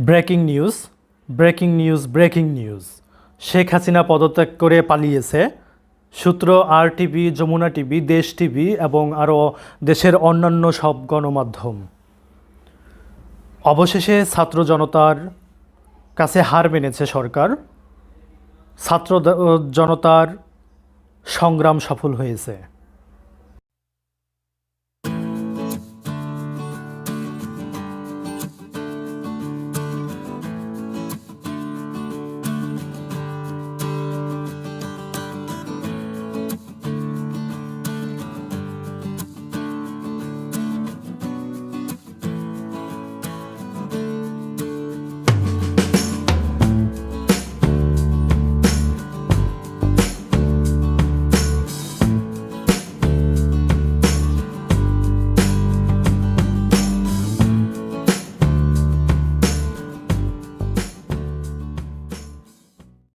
Breaking news breaking news breaking news. Sheikh Hasina পদত্যাগ করে পালিয়েছে। সূত্র R TV Jamuna TV Desh TV এবং আরও দেশের অন্যান্য সব গণমাধ্যম। অবশেষে ছাত্র জনতার কাছে হার মেনেছে সরকার। ছাত্র জনতার সংগ্রাম সফল হয়েছে।